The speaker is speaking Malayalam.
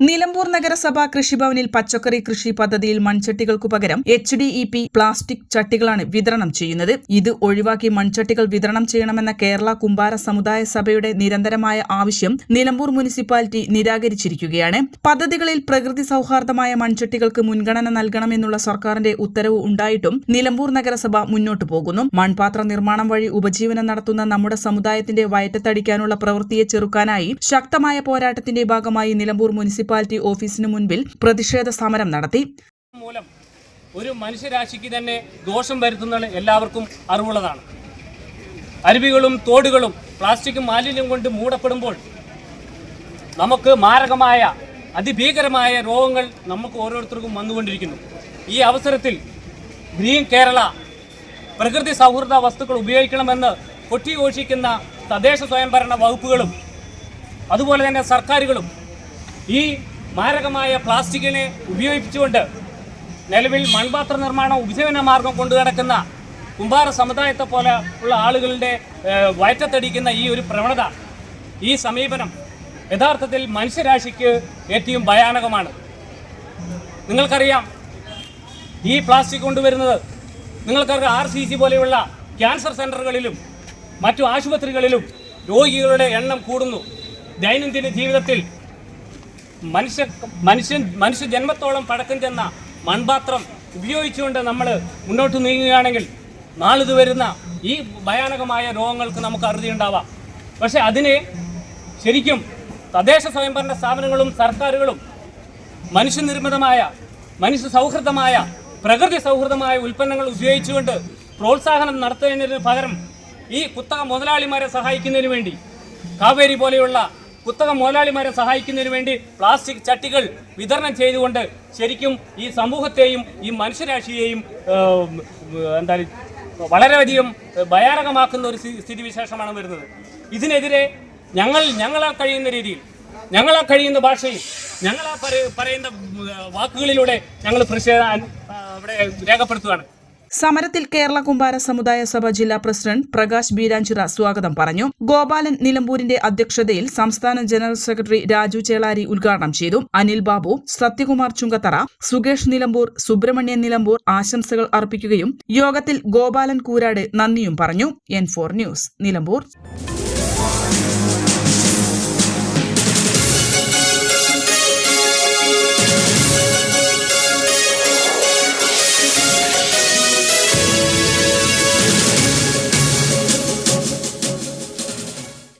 Nilambur നഗരസഭ കൃഷിഭവനിൽ പച്ചക്കറി കൃഷി പദ്ധതിയിൽ മൺചട്ടികൾക്കു പകരം H D P E plastic ചട്ടികളാണ് വിതരണം ചെയ്യുന്നത്. ഇത് ഒഴിവാക്കി മൺചട്ടികൾ വിതരണം ചെയ്യണമെന്ന കേരള കുമ്പാര സമുദായ സഭയുടെ നിരന്തരമായ ആവശ്യം നിലമ്പൂർ മുനിസിപ്പാലിറ്റി നിരാകരിച്ചിരിക്കുകയാണ്. പദ്ധതികളിൽ പ്രകൃതി സൗഹാർദ്ദമായ മൺചട്ടികൾക്ക് മുൻഗണന നൽകണമെന്നുള്ള സർക്കാരിന്റെ ഉത്തരവ് ഉണ്ടായിട്ടും നിലമ്പൂർ നഗരസഭ മുന്നോട്ടു പോകുന്നു. മൺപാത്ര നിർമ്മാണം വഴി ഉപജീവനം നടത്തുന്ന നമ്മുടെ സമുദായത്തിന്റെ വയറ്റത്തടിക്കാനുള്ള പ്രവൃത്തിയെ ചെറുക്കാനായി ശക്തമായ പോരാട്ടത്തിന്റെ ഭാഗമായി നിലമ്പൂർ മുനിസിപ്പാലിറ്റി ഓഫീസിന് മുൻപിൽ പ്രതിഷേധ സമരം നടത്തി. മൂലം ഒരു മനുഷ്യരാശിക്ക് തന്നെ ദോഷം വരുത്തുന്നത് എല്ലാവർക്കും അറിവുള്ളതാണ്. അരുവികളും തോടുകളും പ്ലാസ്റ്റിക്കും മാലിന്യം കൊണ്ട് മൂടപ്പെടുമ്പോൾ നമുക്ക് മാരകമായ അതിഭീകരമായ രോഗങ്ങൾ നമുക്ക് ഓരോരുത്തർക്കും വന്നുകൊണ്ടിരിക്കുന്നു. ഈ അവസരത്തിൽ ഗ്രീൻ കേരള പ്രകൃതി സൗഹൃദ വസ്തുക്കൾ ഉപയോഗിക്കണമെന്ന് കൊട്ടിഘോഷിക്കുന്ന തദ്ദേശ സ്വയംഭരണ വകുപ്പുകളും അതുപോലെ തന്നെ സർക്കാരുകളും ഈ മാരകമായ പ്ലാസ്റ്റിക്കിനെ ഉപയോഗിച്ചുകൊണ്ട് നിലവിൽ മൺപാത്ര നിർമ്മാണം ഉപജീവന മാർഗം കൊണ്ടു നടക്കുന്ന കുമ്പാര സമുദായത്തെ പോലെ ഉള്ള ആളുകളുടെ വയറ്റത്തടിക്കുന്ന ഈ ഒരു പ്രവണത ഈ സമീപനം യഥാർത്ഥത്തിൽ മനുഷ്യരാശിക്ക് ഏറ്റവും ഭയാനകമാണ്. നിങ്ങൾക്കറിയാം ഈ പ്ലാസ്റ്റിക് കൊണ്ടുവരുന്നത് നിങ്ങൾക്കറിയാം ആർ സി സി പോലെയുള്ള ക്യാൻസർ സെന്ററുകളിലും മറ്റു ആശുപത്രികളിലും രോഗികളുടെ എണ്ണം കൂടുന്നു. ദൈനംദിന ജീവിതത്തിൽ മനുഷ്യ മനുഷ്യൻ മനുഷ്യ ജന്മത്തോളം പഴക്കം ചെന്ന മൺപാത്രം ഉപയോഗിച്ചുകൊണ്ട് നമ്മൾ മുന്നോട്ട് നീങ്ങുകയാണെങ്കിൽ നാളിത് വരുന്ന ഈ ഭയാനകമായ രോഗങ്ങൾക്ക് നമുക്ക് അറുതി അറുതിയുണ്ടാവാം. പക്ഷെ അതിനെ ശരിക്കും തദ്ദേശ സ്വയംഭരണ സ്ഥാപനങ്ങളും സർക്കാരുകളും മനുഷ്യനിർമ്മിതമായ മനുഷ്യ സൗഹൃദമായ പ്രകൃതി സൗഹൃദമായ ഉൽപ്പന്നങ്ങൾ ഉപയോഗിച്ചുകൊണ്ട് പ്രോത്സാഹനം നടത്തുന്നതിന് പകരം ഈ കുത്തക മുതലാളിമാരെ സഹായിക്കുന്നതിന് വേണ്ടി കാവേരി പോലെയുള്ള കുത്തക മുതലാളിമാരെ സഹായിക്കുന്നതിന് വേണ്ടി പ്ലാസ്റ്റിക് ചട്ടികൾ വിതരണം ചെയ്തുകൊണ്ട് ശരിക്കും ഈ സമൂഹത്തെയും ഈ മനുഷ്യരാശിയെയും എന്താ വളരെയധികം ഭയാനകമാക്കുന്ന ഒരു സ്ഥിതിവിശേഷമാണ് വരുന്നത്. ഇതിനെതിരെ ഞങ്ങൾ ഞങ്ങളാ കഴിയുന്ന രീതിയിൽ ഞങ്ങളാ കഴിയുന്ന ഭാഷയിൽ ഞങ്ങളാ പറയുന്ന വാക്കുകളിലൂടെ ഞങ്ങൾ പ്രതിഷേധ ആ, ഇവിടെ രേഖപ്പെടുത്തുകയാണ്. സമരത്തിൽ കേരള കുമ്പാര സമുദായ സഭ ജില്ലാ പ്രസിഡന്റ് പ്രകാശ് ബീരാഞ്ചിറ സ്വാഗതം പറഞ്ഞു. ഗോപാലൻ നിലമ്പൂരിന്റെ അധ്യക്ഷതയിൽ സംസ്ഥാന ജനറൽ സെക്രട്ടറി രാജു ചേളാരി ഉദ്ഘാടനം ചെയ്തു. അനിൽ ബാബു സത്യകുമാർ ചുങ്കത്തറ സുകേഷ് നിലമ്പൂർ സുബ്രഹ്മണ്യൻ നിലമ്പൂർ ആശംസകൾ അർപ്പിക്കുകയും യോഗത്തിൽ ഗോപാലൻ കൂരാട് നന്ദിയും പറഞ്ഞു. N four news Nilambur.